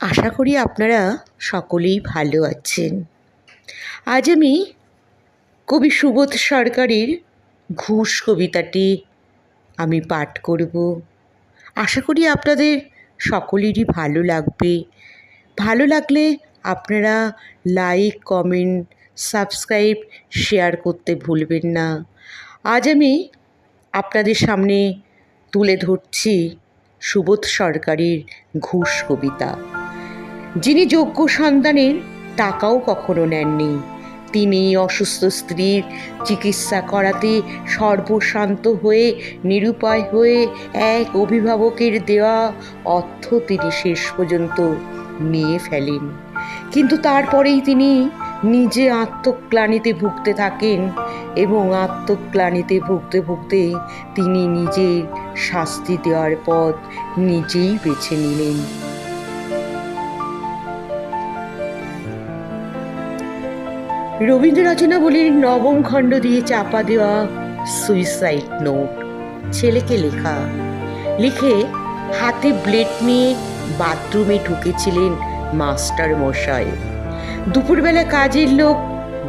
আশা করি আপনারা সকলেই ভালো আছেন। আজ আমি কবি সুবোধ সরকারের ঘুষ কবিতাটি আমি পাঠ করব। আশা করি আপনাদের সকলেরই ভালো লাগবে। ভালো লাগলে আপনারা লাইক, কমেন্ট, সাবস্ক্রাইব, শেয়ার করতে ভুলবেন না। আজ আমি আপনাদের সামনে তুলে ধরছি সুবোধ সরকারের ঘুষ কবিতা। যিনি যোগ্য সন্তানের টাকাও কখনো নেননি। তিনি অসুস্থ স্ত্রীর চিকিৎসা করাতে সর্বশান্ত হয়ে, নিরুপায় হয়ে এক অভিভাবকের দেওয়া অর্থ তিনি শেষ পর্যন্ত নিয়ে ফেলেন। কিন্তু তারপরেই তিনি নিজে আত্মক্লানিতে ভুগতে থাকেন এবং আত্মক্লানিতে ভুগতে ভুগতে তিনি নিজের শাস্তি দেওয়ার পথ নিজেই বেছে নিলেন। রবীন্দ্র রচনাবলীর নবম খণ্ড দিয়ে চাপা দেওয়া সুইসাইড নোট ছেলেকে লেখা। লিখে হাতে ব্লেড নিয়ে বাথরুমে ঢুকেছিলেন মাস্টার মশাই। দুপুরবেলা কাজের লোক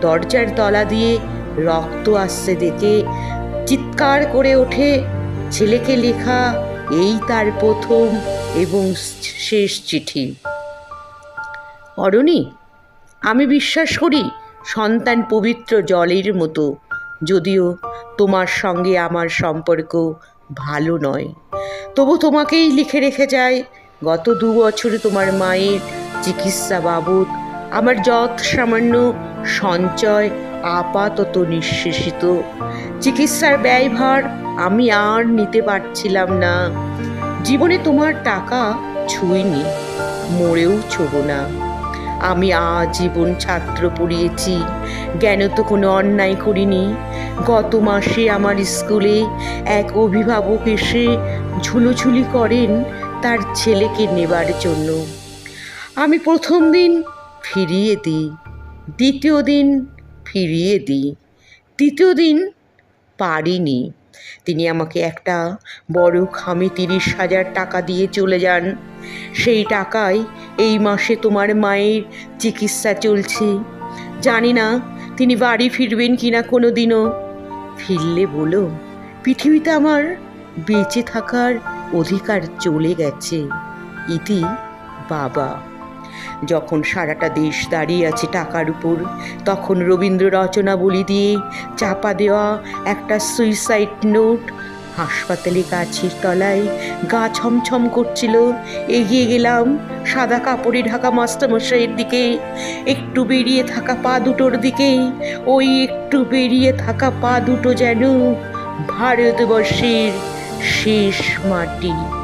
দরজার তলা দিয়ে রক্ত আসছে দেখে চিৎকার করে ওঠে। ছেলেকে লেখা এই তার প্রথম এবং শেষ চিঠি। অরণি, আমি বিশ্বাস করি সন্তান পবিত্র জলের মতো। যদিও তোমার সঙ্গে আমার সম্পর্ক ভালো নয়। তবু তোমাকেই লিখে রেখে যায় গত দু বছরে তোমার মায়ের চিকিৎসা বাবদ আমার যৎ সামান্য সঞ্চয় আপাতত নিঃশেষিত। চিকিৎসার ব্যয়ভার আমি আর নিতে পারছিলাম না। জীবনে তোমার টাকা ছুঁইনি, মরেও ছোব না। আমি আজীবন ছাত্র পড়িয়েছি। জ্ঞান তো কোনো অন্যায় করিনি। গত মাসে আমার স্কুলে এক অভিভাবক এসে ঝুলোঝুলি করেন তার ছেলেকে নেবার জন্য। আমি প্রথম দিন ফিরিয়ে দিই, দ্বিতীয় দিন ফিরিয়ে দিই, তৃতীয় দিন পারিনি। তিনি আমাকে একটা বড় খামে তিরিশ হাজার টাকা দিয়ে চলে যান। সেই টাকায় এই মাসে তোমার মায়ের চিকিৎসা চলছে। জানি না তিনি বাড়ি ফিরবেন কিনা কোনো দিনও ফিরলে বলো, পৃথিবীতে আমার বেঁচে থাকার অধিকার চলে গেছে। ইতি বাবা। যখন সারাটা দেশ দাঁড়িয়ে আছে টাকার উপর, তখন রবীন্দ্র রচনা বলি দিয়ে চাপা দেওয়া একটা সুইসাইড নোট হাসপাতালে গাছের তলায় গা ছমছম করছিল। এগিয়ে গেলাম সাদা কাপড়ে ঢাকা মাস্টারমশাইয়ের দিকে। একটু বেরিয়ে থাকা পা দুটোর দিকে। ওই একটু বেরিয়ে থাকা পা দুটো যেন ভারতবর্ষের শেষ মাটি।